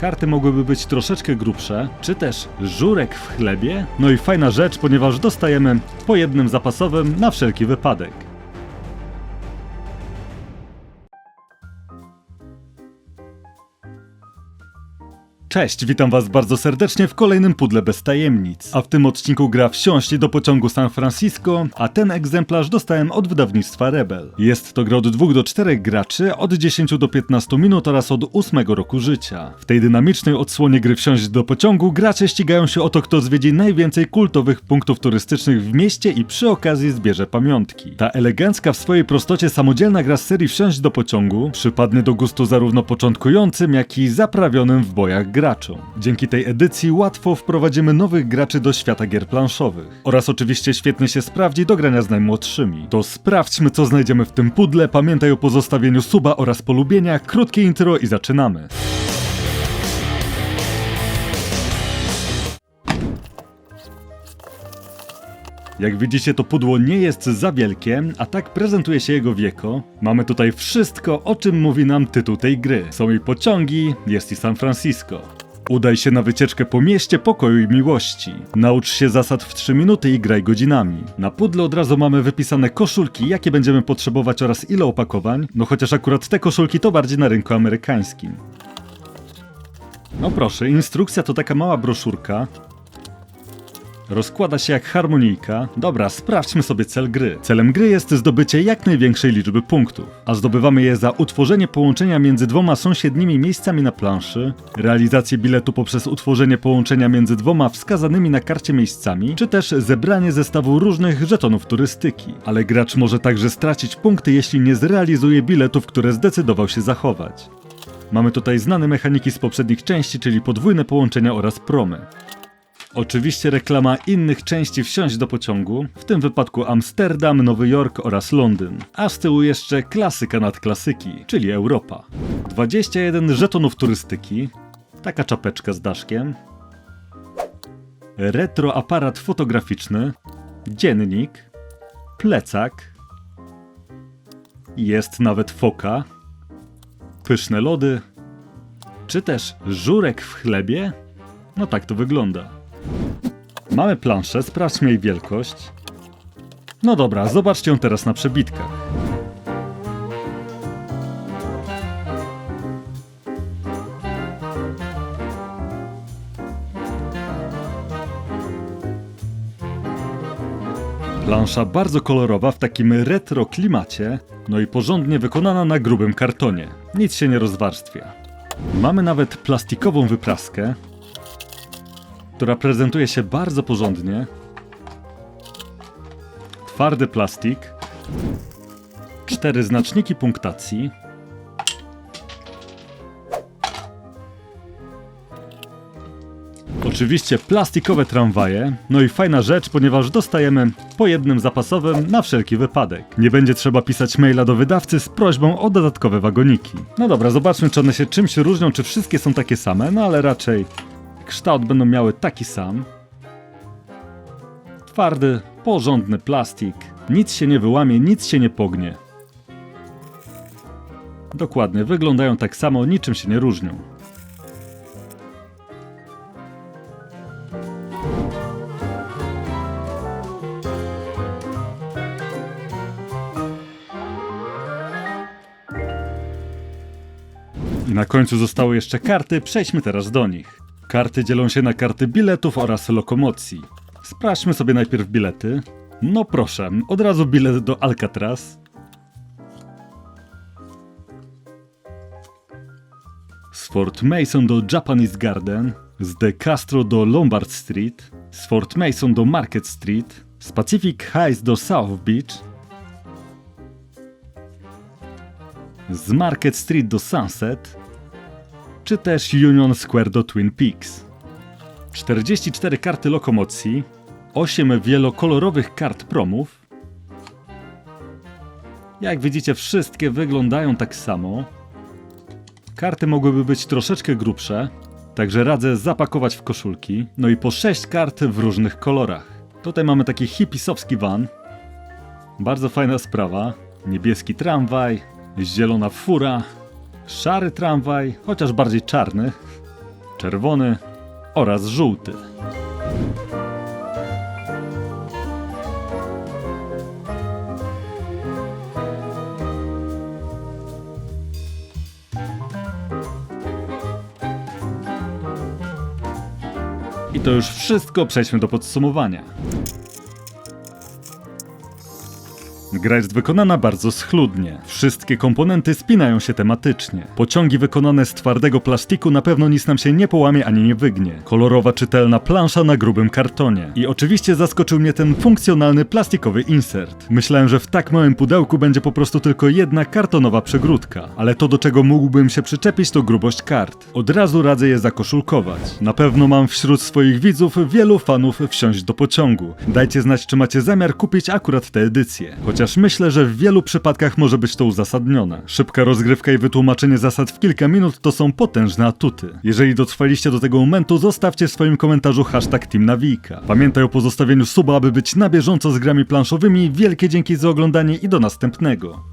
Karty mogłyby być troszeczkę grubsze, czy też żurek w chlebie. No i fajna rzecz, ponieważ dostajemy po jednym zapasowym na wszelki wypadek. Cześć, witam was bardzo serdecznie w kolejnym pudle bez tajemnic. A w tym odcinku gra Wsiąść do pociągu San Francisco, a ten egzemplarz dostałem od wydawnictwa Rebel. Jest to gra od 2 do 4 graczy, od 10 do 15 minut oraz od 8 roku życia. W tej dynamicznej odsłonie gry Wsiąść do pociągu gracze ścigają się o to, kto zwiedzi najwięcej kultowych punktów turystycznych w mieście i przy okazji zbierze pamiątki. Ta elegancka w swojej prostocie samodzielna gra z serii Wsiąść do pociągu przypadnie do gustu zarówno początkującym, jak i zaprawionym w bojach graczom. Dzięki tej edycji łatwo wprowadzimy nowych graczy do świata gier planszowych. Oraz oczywiście świetnie się sprawdzi do grania z najmłodszymi. To sprawdźmy co znajdziemy w tym pudle, pamiętaj o pozostawieniu suba oraz polubienia, krótkie intro i zaczynamy. Jak widzicie, to pudło nie jest za wielkie, a tak prezentuje się jego wieko. Mamy tutaj wszystko, o czym mówi nam tytuł tej gry. Są i pociągi, jest i San Francisco. Udaj się na wycieczkę po mieście pokoju i miłości. Naucz się zasad w 3 minuty i graj godzinami. Na pudle od razu mamy wypisane koszulki, jakie będziemy potrzebować oraz ile opakowań, no chociaż akurat te koszulki to bardziej na rynku amerykańskim. No proszę, instrukcja to taka mała broszurka, Rozkłada się jak harmonijka. Dobra, sprawdźmy sobie cel gry. Celem gry jest zdobycie jak największej liczby punktów, a zdobywamy je za utworzenie połączenia między dwoma sąsiednimi miejscami na planszy, realizację biletu poprzez utworzenie połączenia między dwoma wskazanymi na karcie miejscami, czy też zebranie zestawu różnych żetonów turystyki. Ale gracz może także stracić punkty, jeśli nie zrealizuje biletów, które zdecydował się zachować. Mamy tutaj znane mechaniki z poprzednich części, czyli podwójne połączenia oraz promy. Oczywiście reklama innych części wsiąść do pociągu, w tym wypadku Amsterdam, Nowy Jork oraz Londyn. A z tyłu jeszcze klasyka nad klasyki, czyli Europa. 21 żetonów turystyki, taka czapeczka z daszkiem, retro aparat fotograficzny, dziennik, plecak, jest nawet foka, pyszne lody, czy też żurek w chlebie? No tak to wygląda. Mamy planszę, sprawdźmy jej wielkość. No dobra, zobaczcie ją teraz na przebitkach. Plansza bardzo kolorowa w takim retro klimacie, no i porządnie wykonana na grubym kartonie. Nic się nie rozwarstwia. Mamy nawet plastikową wypraskę, która prezentuje się bardzo porządnie. Twardy plastik. Cztery znaczniki punktacji. Oczywiście plastikowe tramwaje, no i fajna rzecz, ponieważ dostajemy po jednym zapasowym na wszelki wypadek. Nie będzie trzeba pisać maila do wydawcy z prośbą o dodatkowe wagoniki. No dobra, zobaczmy czy one się czymś różnią, czy wszystkie są takie same, no ale raczej kształt będą miały taki sam. Twardy, porządny plastik. Nic się nie wyłamie, nic się nie pognie. Dokładnie, wyglądają tak samo, niczym się nie różnią. I na końcu zostały jeszcze karty, przejdźmy teraz do nich. Karty dzielą się na karty biletów oraz lokomocji. Sprawdźmy sobie najpierw bilety. No proszę, od razu bilet do Alcatraz. Z Fort Mason do Japanese Garden, z De Castro do Lombard Street, z Fort Mason do Market Street, z Pacific Heights do South Beach, z Market Street do Sunset, czy też Union Square do Twin Peaks. 44 karty lokomocji, 8 wielokolorowych kart promów. Jak widzicie, wszystkie wyglądają tak samo. Karty mogłyby być troszeczkę grubsze, także radzę zapakować w koszulki. No i po 6 kart w różnych kolorach. Tutaj mamy taki hipisowski van. Bardzo fajna sprawa. Niebieski tramwaj, zielona fura, szary tramwaj, chociaż bardziej czarny. czerwony oraz żółty. I to już wszystko, przejdźmy do podsumowania. Gra jest wykonana bardzo schludnie. Wszystkie komponenty spinają się tematycznie. Pociągi wykonane z twardego plastiku na pewno nic nam się nie połamie ani nie wygnie. Kolorowa, czytelna plansza na grubym kartonie. I oczywiście zaskoczył mnie ten funkcjonalny plastikowy insert. Myślałem, że w tak małym pudełku będzie po prostu tylko jedna kartonowa przegródka. Ale to do czego mógłbym się przyczepić to grubość kart. Od razu radzę je zakoszulkować. Na pewno mam wśród swoich widzów wielu fanów wsiąść do pociągu. Dajcie znać, czy macie zamiar kupić akurat tę edycję. Chociaż myślę, że w wielu przypadkach może być to uzasadnione. Szybka rozgrywka i wytłumaczenie zasad w kilka minut to są potężne atuty. Jeżeli dotrwaliście do tego momentu, zostawcie w swoim komentarzu hashtag TeamNavika. Pamiętaj o pozostawieniu suba, aby być na bieżąco z grami planszowymi. Wielkie dzięki za oglądanie i do następnego.